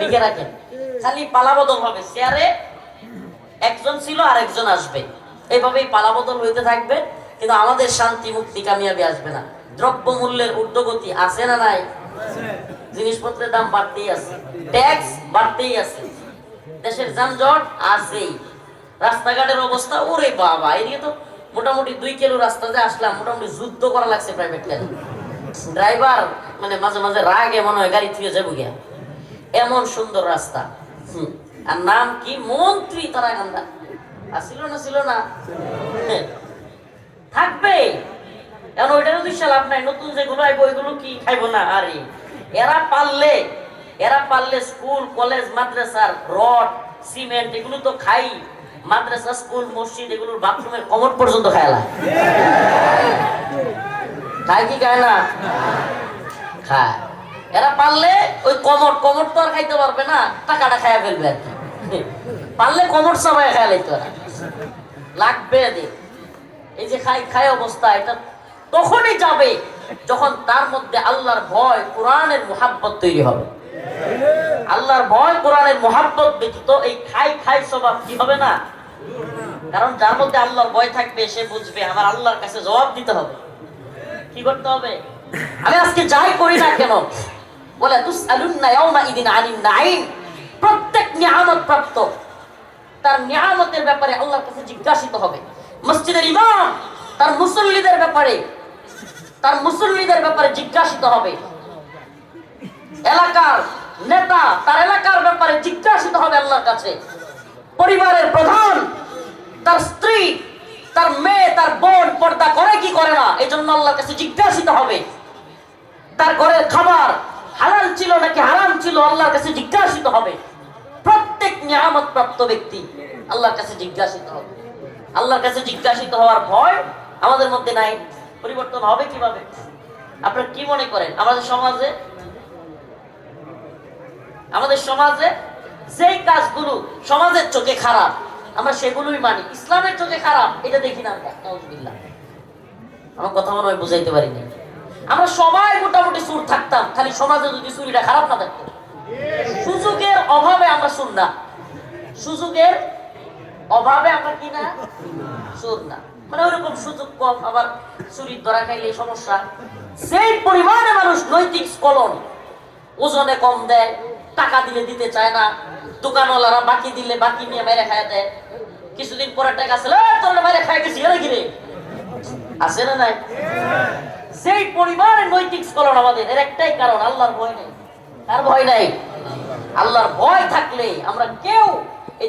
লিখে রাখেন। খালি পালাবদল হবে চেয়ারে একজন ছিল আর একজন আসবে। এইভাবেই পালাবদল হইতে থাকবে, কিন্তু আমাদের শান্তি মুক্তি কামিয়াবি আসবে না। দ্রব্য মূল্যের ঊর্ধ্বগতি আছে না নাই? জিনিসপত্রের দাম বাড়তেই আছে ট্যাক্স বাড়তেই আছে। দেশের যানজট আছেই। রাস্তাঘাটের অবস্থা, ওরে বাবা এদিকে তো মোটামুটি দুই কিলো রাস্তা রাস্তাতে আসলাম, মোটামুটি যুদ্ধ করা লাগছে প্রাইভেট গাড়ি ড্রাইভার মানে মাঝে মাঝে রাগে মনে হয়, গাড়ি থুয়ে যাব গিয়া। এমন সুন্দর রাস্তা। আর নাম কি? মন্ত্রী তারা গান্ধা আসিল না, ছিল না। থাকবে। এখন ওইটারও দিশা লাভ নাই। নতুন যেগুলো আইব ওইগুলো কি খাইবো না? আরে, এরা পারলে এরা পারলে স্কুল, কলেজ, মাদ্রাসার রড, সিমেন্ট, এগুলো তো খাই। মাদ্রাসা, স্কুল, মসজিদ, এগুলোর বাথরুমের কমট পর্যন্ত খায়লা খায় কি, খায় না? খায়। এরা পারলে ওই কমট কমট তো আর খাইতে পারবে না, টাকাটা খাইয়া ফেলবে আর পারলে কমট সবাই খায় লাইতো এরা। লাগবে এই যে খাই খাই অবস্থা, এটা তখনই যাবে যখন তার মধ্যে আল্লাহর ভয়, কোরআনের মোহাব্বত তৈরি হবে। আল্লাহর ভয়, কোরআনের মোহাব্বত ব্যতীত এই খাই খাই স্বভাব কি হবে না? কারণ যার মধ্যে আল্লাহর ভয় থাকবে, সে বুঝবে, আমার আল্লাহর কাছে জবাব দিতে হবে। কি করতে হবে? আমি আজকে যাই করি না কেন বলে তুসআলুন্না ইয়াউমা ইদিন আনিন নাঈম। প্রত্যেক নিয়ামত প্রাপ্ত। তার নিয়ামতের ব্যাপারে আল্লাহর কাছে জিজ্ঞাসিত হবে। মসজিদের ইমাম, তার মুসল্লিদের ব্যাপারে, তার মুসল্লিদের ব্যাপারে জিজ্ঞাসিত হবে। এলাকার নেতা, তার এলাকার ব্যাপারে জিজ্ঞাসিত হবে আল্লাহর কাছে। পরিবারের প্রধান, তার স্ত্রী, তার মেয়ে, তার বোন পর্দা করে কি করে না? এই জন্য আল্লাহর কাছে জিজ্ঞাসিত হবে। তার ঘরের খাবার হালাল ছিল নাকি হারাম ছিল, আল্লাহর কাছে জিজ্ঞাসিত হবে। প্রত্যেক নিয়ামত প্রাপ্ত ব্যক্তি আল্লাহর কাছে জিজ্ঞাসিত হবে। আল্লাহর কাছে জিজ্ঞাসিত হওয়ার ভয় আমাদের মধ্যে নাই। পরিবর্তন হবে কীভাবে? আপনারা কি মনে করেন? আমাদের সমাজে? আমাদের সমাজে যেই কাজগুলো সমাজের চোখে খারাপ, আমরা সেগুলোই মানি। ইসলামের চোখে খারাপ, এটা দেখি না আমরা। আমার কথা মনে হয় বুঝাইতে পারিনি। আমরা সবাই মোটামুটি সুর থাকতাম, খালি সমাজে যদি চুরিটা খারাপ না থাকতো। সুযোগের অভাবে আমরা শুন না। সুযোগের অভাবে আমরা কি না? সুর না। মানে ওইরকম সুযোগ কম, আবার চুরির ধরা খাইলে সমস্যা। সেই পরিমাণে মানুষ নৈতিক স্কলন ওজনে কম দেয়, টাকা দিলে দিতে চায় না, দোকানওয়ালারা বাকি দিলে বাকি নিয়ে মেরে খায় দেয়। কিছুদিন পরে টাকা আছে তোর মেরে খাই গেছি এরা আছে না নাই? সেই পরিমাণের নৈতিক স্কলন আমাদের, এর একটাই কারণ, আল্লাহর ভয় নেই। আর ভয় নাই? আল্লাহর ভয় থাকলে আমরা কেউ এই